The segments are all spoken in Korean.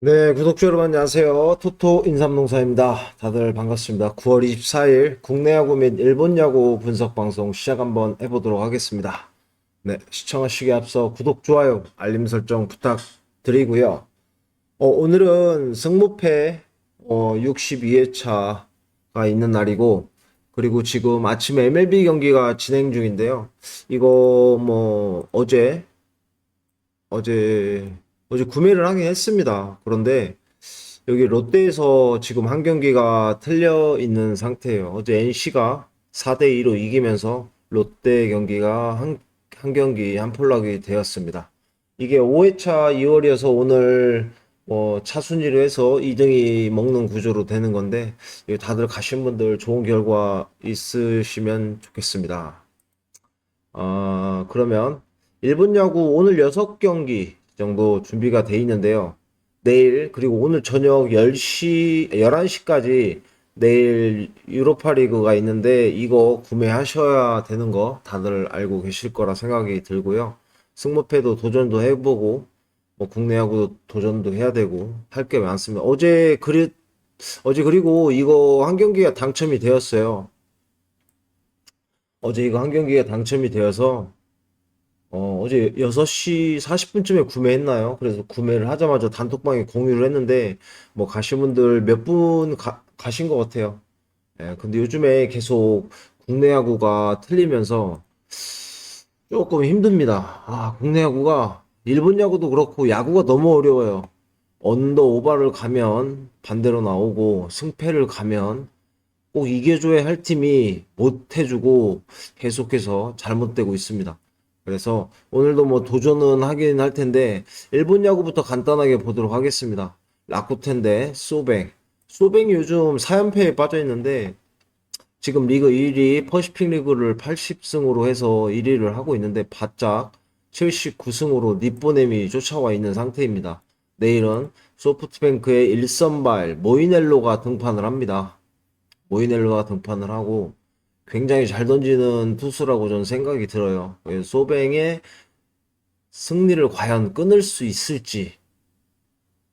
네, 구독자 여러분 안녕하세요. 토토 인삼농사입니다. 다들 반갑습니다. 9월 24일 국내 야구 및 일본 야구 분석 방송 시작 한번 해보도록 하겠습니다. 네, 시청하시기 앞서 구독, 좋아요, 알림 설정 부탁드리고요. 어, 오늘은 승무패 어, 62회차가 있는 날이고, 그리고 지금 아침에 MLB 경기가 진행 중인데요. 이거 뭐 어제 어제 어제 구매를 하긴 했습니다. 그런데 여기 롯데에서 지금 한 경기가 틀려 있는 상태예요. 어제 NC가 4대 2로 이기면서 롯데 경기가 한, 한 경기 한 폴락이 되었습니다. 이게 5회차 2월이어서 오늘 뭐 차순위로 해서 2등이 먹는 구조로 되는 건데 다들 가신 분들 좋은 결과 있으시면 좋겠습니다. 아, 그러면 일본 야구 오늘 6경기 정도 준비가 돼 있는데요. 내일 그리고 오늘 저녁 10시, 11시까지 내일 유로파 리그가 있는데 이거 구매하셔야 되는 거 다들 알고 계실 거라 생각이 들고요. 승무패도 도전도 해보고 뭐 국내 야구도 도전도 해야 되고 할 게 많습니다. 어제 그리 어제 그리고 이거 한 경기가 당첨이 되었어요. 어제 이거 한 경기가 당첨이 되어서 어, 어제 6시 40분쯤에 구매했나요? 그래서 구매를 하자마자 단톡방에 공유를 했는데, 뭐, 가신 분들 몇 분 가신 것 같아요. 예, 근데 요즘에 계속 국내 야구가 틀리면서 조금 힘듭니다. 아, 국내 야구가, 일본 야구도 그렇고, 야구가 너무 어려워요. 언더 오버를 가면 반대로 나오고, 승패를 가면 꼭 이겨줘야 할 팀이 못 해주고, 계속해서 잘못되고 있습니다. 그래서 오늘도 뭐 도전은 하긴 할 텐데 일본 야구부터 간단하게 보도록 하겠습니다. 라쿠텐 대 소뱅. 소뱅이 요즘 4연패에 빠져 있는데 지금 리그 1위 퍼시픽 리그를 80승으로 해서 1위를 하고 있는데 바짝 79승으로 니뽀넴이 쫓아와 있는 상태입니다. 내일은 소프트뱅크의 1선발 모이넬로가 등판을 합니다. 모이넬로가 등판을 하고 굉장히 잘 던지는 투수라고 저는 생각이 들어요. 그래서 소뱅의 승리를 과연 끊을 수 있을지.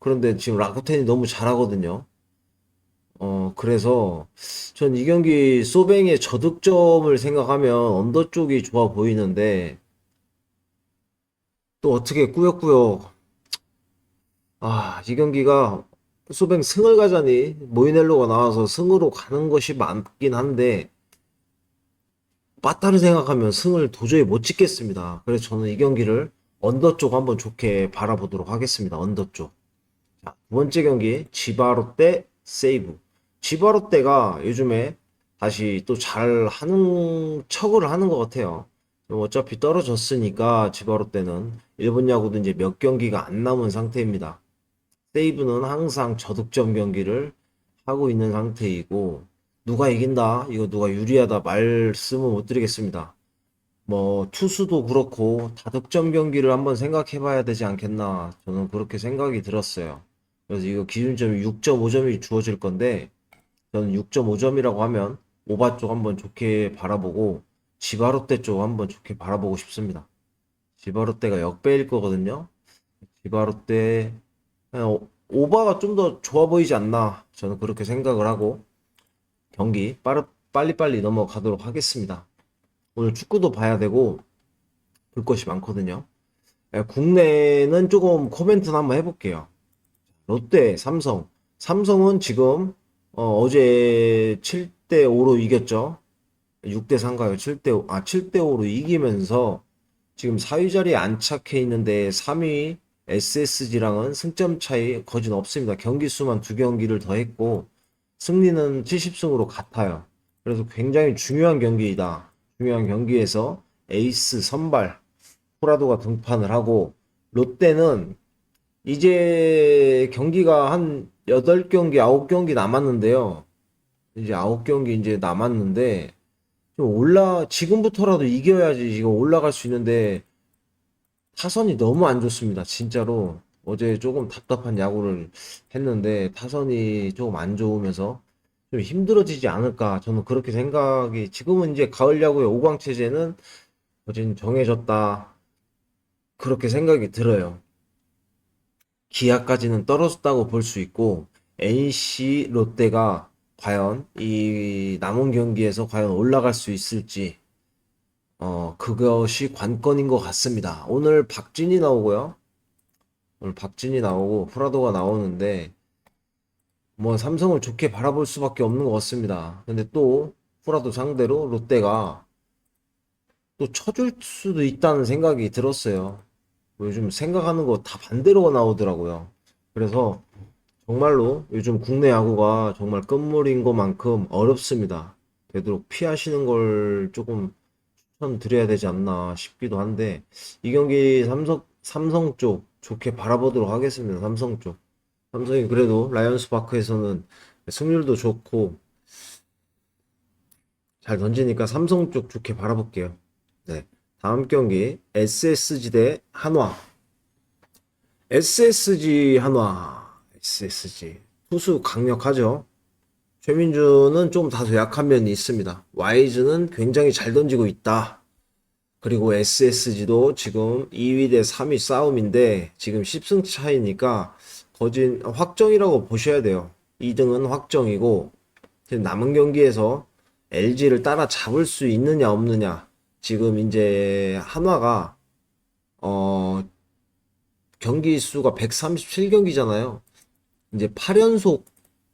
그런데 지금 라쿠텐이 너무 잘하거든요. 어, 그래서 전 이 경기 소뱅의 저득점을 생각하면 언더 쪽이 좋아 보이는데 또 어떻게 꾸역꾸역 아, 이 경기가 소뱅 승을 가자니 모이넬로가 나와서 승으로 가는 것이 맞긴 한데 빠따를 생각하면 승을 도저히 못 찍겠습니다. 그래서 저는 이 경기를 언더 쪽 한번 좋게 바라보도록 하겠습니다. 언더 쪽. 자, 두 번째 경기 지바로 때 세이브. 지바로 때가 요즘에 다시 또 잘 하는 척을 하는 것 같아요. 어차피 떨어졌으니까 지바로 때는 일본 야구도 이제 몇 경기가 안 남은 상태입니다. 세이브는 항상 저득점 경기를 하고 있는 상태이고 누가 이긴다, 이거 누가 유리하다 말씀은 못 드리겠습니다. 뭐 투수도 그렇고 다득점 경기를 한번 생각해 봐야 되지 않겠나 저는 그렇게 생각이 들었어요. 그래서 이거 기준점이 6.5점이 주어질 건데 저는 6.5점이라고 하면 오바 쪽 한번 좋게 바라보고 지바롯데 쪽 한번 좋게 바라보고 싶습니다. 지바롯데가 역배일 거거든요. 지바롯데 그냥 오바가 좀 더 좋아 보이지 않나 저는 그렇게 생각을 하고 경기 빠르, 빨리빨리 넘어가도록 하겠습니다. 오늘 축구도 봐야 되고 볼 것이 많거든요. 예, 국내는 조금 코멘트는 한번 해볼게요. 롯데, 삼성. 삼성은 지금 어, 제 7대 5로 이겼죠. 6대 3가요. 7대 5, 아 7대 5로 이기면서 지금 4위 자리에 안착해 있는데 3위 SSG랑은 승점 차이 거진 없습니다. 경기 수만 두 경기를 더 했고 승리는 70승으로 같아요. 그래서 굉장히 중요한 경기이다. 중요한 경기에서 에이스 선발 호라도가 등판을 하고 롯데는 이제 경기가 한 8경기, 9경기 남았는데요. 이제 9경기 이제 남았는데 좀 올라 지금부터라도 이겨야지 지금 올라갈 수 있는데 타선이 너무 안 좋습니다. 진짜로. 어제 조금 답답한 야구를 했는데 타선이 조금 안 좋으면서 좀 힘들어지지 않을까 저는 그렇게 생각이 지금은 이제 가을 야구의 5강 체제는 어진 정해졌다 그렇게 생각이 들어요. 기아까지는 떨어졌다고 볼 수 있고 NC 롯데가 과연 이 남은 경기에서 과연 올라갈 수 있을지 어 그것이 관건인 것 같습니다. 오늘 박진이 나오고요. 오늘 박진이 나오고 프라도가 나오는데 뭐 삼성을 좋게 바라볼 수밖에 없는 것 같습니다. 근데 또 프라도 상대로 롯데가 또 쳐줄 수도 있다는 생각이 들었어요. 요즘 생각하는 거 다 반대로 나오더라고요. 그래서 정말로 요즘 국내 야구가 정말 끝물인 것만큼 어렵습니다. 되도록 피하시는 걸 조금 추천드려야 되지 않나 싶기도 한데 이 경기 삼성 삼성 쪽 좋게 바라보도록 하겠습니다. 삼성 쪽. 삼성이 그래도 라이언스 파크에서는 승률도 좋고 잘 던지니까 삼성 쪽 좋게 바라볼게요. 네. 다음 경기 SSG 대 한화. SSG 한화. SSG. 투수 강력하죠. 최민주는 좀 다소 약한 면이 있습니다. 와이즈는 굉장히 잘 던지고 있다. 그리고 SSG도 지금 2위 대 3위 싸움인데 지금 10승 차이니까 거진 확정이라고 보셔야 돼요. 2등은 확정이고 남은 경기에서 LG를 따라잡을 수 있느냐 없느냐 지금 이제 한화가 어 경기 수가 137경기잖아요. 이제 8연속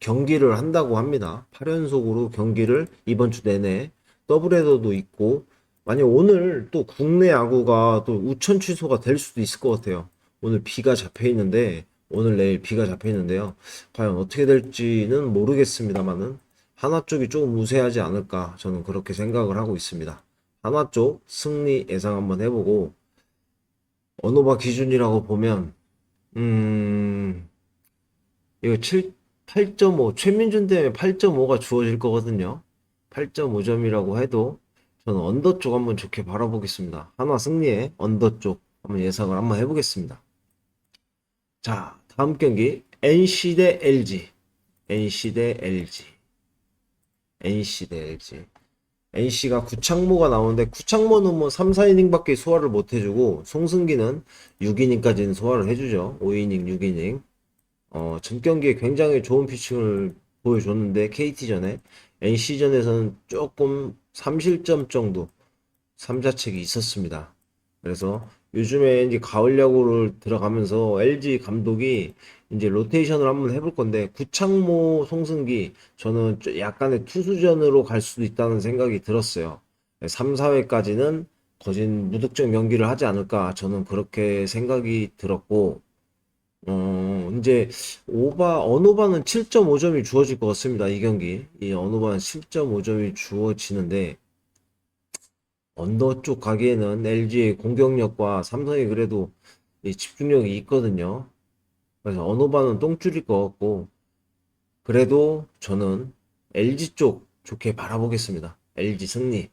경기를 한다고 합니다. 8연속으로 경기를 이번 주 내내 더블헤더도 있고 만약 오늘 또 국내 야구가 또 우천 취소가 될 수도 있을 것 같아요. 오늘 비가 잡혀 있는데 오늘 내일 비가 잡혀 있는데요. 과연 어떻게 될지는 모르겠습니다만은 한화 쪽이 조금 우세하지 않을까 저는 그렇게 생각을 하고 있습니다. 한화 쪽 승리 예상 한번 해보고 언어바 기준이라고 보면 음 이거 7 8.5 최민준 때문에 8.5가 주어질 거거든요. 8.5점이라고 해도 저는 언더 쪽 한번 좋게 바라보겠습니다. 한화 승리에 언더 쪽 한번 예상을 한번 해보겠습니다. 자, 다음 경기 NC 대 LG. NC 대 LG. NC 대 LG. NC가 구창모가 나오는데 구창모는 뭐 3, 4이닝밖에 소화를 못 해주고 송승기는 6이닝까지는 소화를 해주죠. 5이닝, 6이닝. 어, 전 경기에 굉장히 좋은 피칭을 보여줬는데 KT전에 NC전에서는 조금 3실점 정도 3자책이 있었습니다. 그래서 요즘에 이제 가을 야구를 들어가면서 LG 감독이 이제 로테이션을 한번 해볼 건데 구창모, 송승기 저는 좀 약간의 투수전으로 갈 수도 있다는 생각이 들었어요. 3, 4회까지는 거진 무득점 경기를 하지 않을까 저는 그렇게 생각이 들었고 어, 이제 오바 언오바는 7.5점이 주어질 것 같습니다. 이 경기 이 언오바는 7.5점이 주어지는데 언더 쪽 가기에는 LG의 공격력과 삼성이 그래도 이 집중력이 있거든요. 그래서 언오바는 똥줄일 것 같고 그래도 저는 LG 쪽 좋게 바라보겠습니다. LG 승리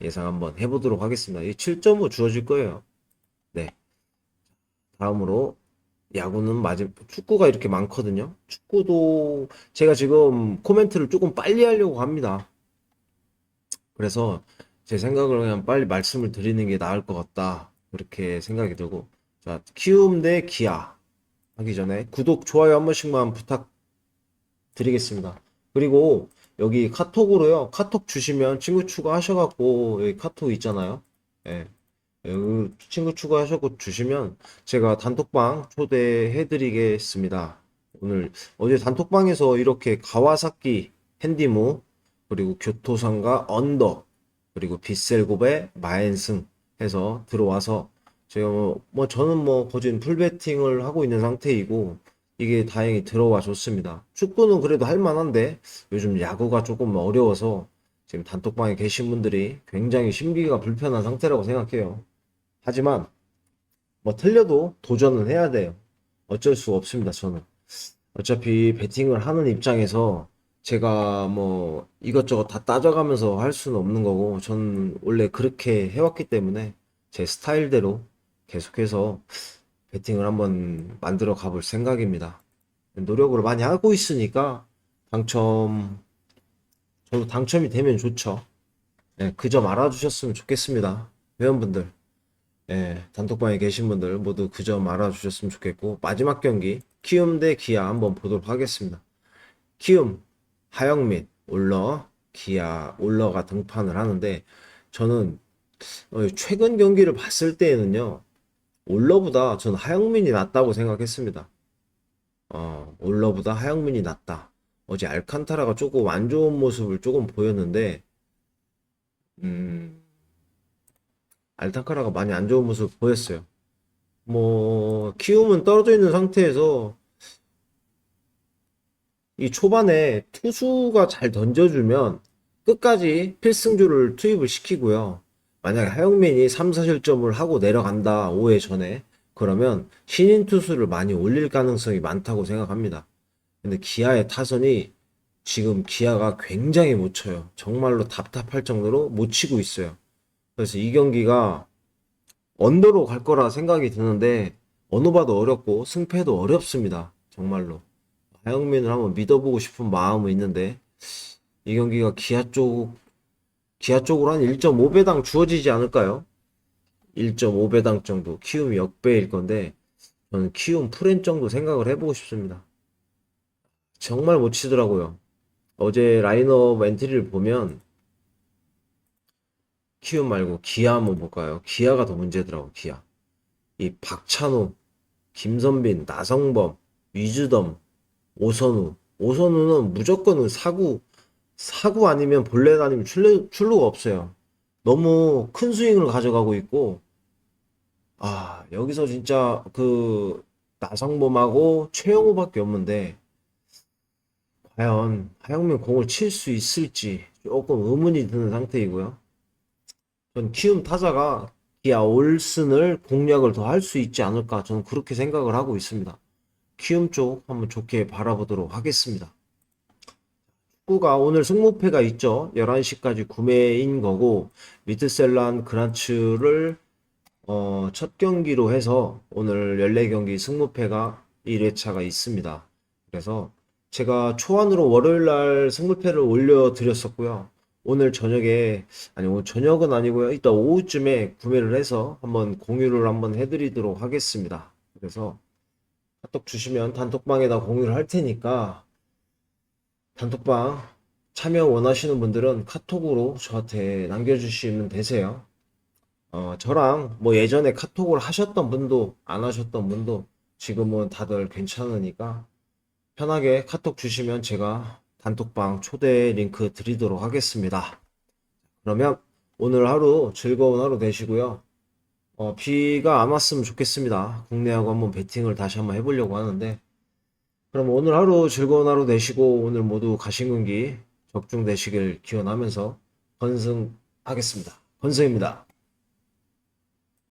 예상 한번 해보도록 하겠습니다. 이 7.5 주어질 거예요. 네. 다음으로 야구는 맞은 축구가 이렇게 많거든요. 축구도 제가 지금 코멘트를 조금 빨리 하려고 합니다. 그래서 제 생각을 그냥 빨리 말씀을 드리는 게 나을 것 같다. 그렇게 생각이 들고. 자, 키움 대 기아 하기 전에 구독, 좋아요 한 번씩만 부탁드리겠습니다. 그리고 여기 카톡으로요. 카톡 주시면 친구 추가하셔갖고 여기 카톡 있잖아요. 예. 여기 친구 추가하셔고 주시면 제가 단톡방 초대해 드리겠습니다. 오늘 어제 단톡방에서 이렇게 가와사키 핸디모 그리고 교토상가 언더 그리고 빗셀곱의 마엔승 해서 들어와서 제가 뭐, 뭐 저는 뭐 거진 풀베팅을 하고 있는 상태이고 이게 다행히 들어와 줬습니다. 축구는 그래도 할 만한데 요즘 야구가 조금 어려워서 지금 단톡방에 계신 분들이 굉장히 심기가 불편한 상태라고 생각해요. 하지만 뭐 틀려도 도전은 해야 돼요. 어쩔 수 없습니다, 저는. 어차피 베팅을 하는 입장에서 제가 뭐 이것저것 다 따져가면서 할 수는 없는 거고 저는 원래 그렇게 해왔기 때문에 제 스타일대로 계속해서 베팅을 한번 만들어 가볼 생각입니다. 노력을 많이 하고 있으니까 당첨 저도 당첨이 되면 좋죠. 네, 그 점 알아주셨으면 좋겠습니다. 회원분들. 예, 단톡방에 계신 분들 모두 그 점 알아주셨으면 좋겠고, 마지막 경기, 키움 대 기아 한번 보도록 하겠습니다. 키움, 하영민, 올러, 기아, 올러가 등판을 하는데 저는 어, 최근 경기를 봤을 때에는요. 올러보다 저는 하영민이 낫다고 생각했습니다. 어, 올러보다 하영민이 낫다. 어제 알칸타라가 조금 안 좋은 모습을 조금 보였는데 음, 알칸타라가 많이 안 좋은 모습 보였어요. 뭐 키움은 떨어져 있는 상태에서 이 초반에 투수가 잘 던져주면 끝까지 필승조를 투입을 시키고요. 만약에 하영민이 3, 4실점을 하고 내려간다, 5회 전에. 그러면 신인 투수를 많이 올릴 가능성이 많다고 생각합니다. 근데 기아의 타선이 지금 기아가 굉장히 못 쳐요. 정말로 답답할 정도로 못 치고 있어요. 그래서 이 경기가 언더로 갈 거라 생각이 드는데 어느 봐도 어렵고 승패도 어렵습니다. 정말로. 하영민을 한번 믿어보고 싶은 마음은 있는데 이 경기가 기아 쪽 기아 쪽으로 한 1.5배당 주어지지 않을까요? 1.5배당 정도 키움 역배일 건데 저는 키움 프렌 정도 생각을 해보고 싶습니다. 정말 못 치더라고요. 어제 라인업 엔트리를 보면 키움 말고 기아 한번 볼까요? 기아가 더 문제더라고 기아. 이 박찬호, 김선빈, 나성범, 위즈덤, 오선우. 오선우는 무조건 사구, 사구 아니면 볼넷 아니면 출루, 출루가 없어요. 너무 큰 스윙을 가져가고 있고, 아, 여기서 진짜 그 나성범하고 최영호밖에 없는데, 과연 하영민 공을 칠 수 있을지 조금 의문이 드는 상태이고요. 전 키움 타자가 기아 올슨을 공략을 더 할 수 있지 않을까 저는 그렇게 생각을 하고 있습니다. 키움 쪽 한번 좋게 바라보도록 하겠습니다. 축구가 오늘 승무패가 있죠. 11시까지 구매인 거고 미트셀란 그란츠를 어, 첫 경기로 해서 오늘 14경기 승무패가 1회차가 있습니다. 그래서 제가 초안으로 월요일 날 승무패를 올려드렸었고요. 오늘 저녁에, 아니, 오늘 저녁은 아니고요. 이따 오후쯤에 구매를 해서 한번 공유를 한번 해드리도록 하겠습니다. 그래서 카톡 주시면 단톡방에다 공유를 할 테니까 단톡방 참여 원하시는 분들은 카톡으로 저한테 남겨주시면 되세요. 어, 저랑 뭐 예전에 카톡을 하셨던 분도 안 하셨던 분도 지금은 다들 괜찮으니까 편하게 카톡 주시면 제가 단톡방 초대 링크 드리도록 하겠습니다. 그러면 오늘 하루 즐거운 하루 되시고요. 어, 비가 안 왔으면 좋겠습니다. 국내하고 한번 배팅을 다시 한번 해보려고 하는데 그럼 오늘 하루 즐거운 하루 되시고 오늘 모두 가신 경기 적중되시길 기원하면서 건승하겠습니다. 건승입니다.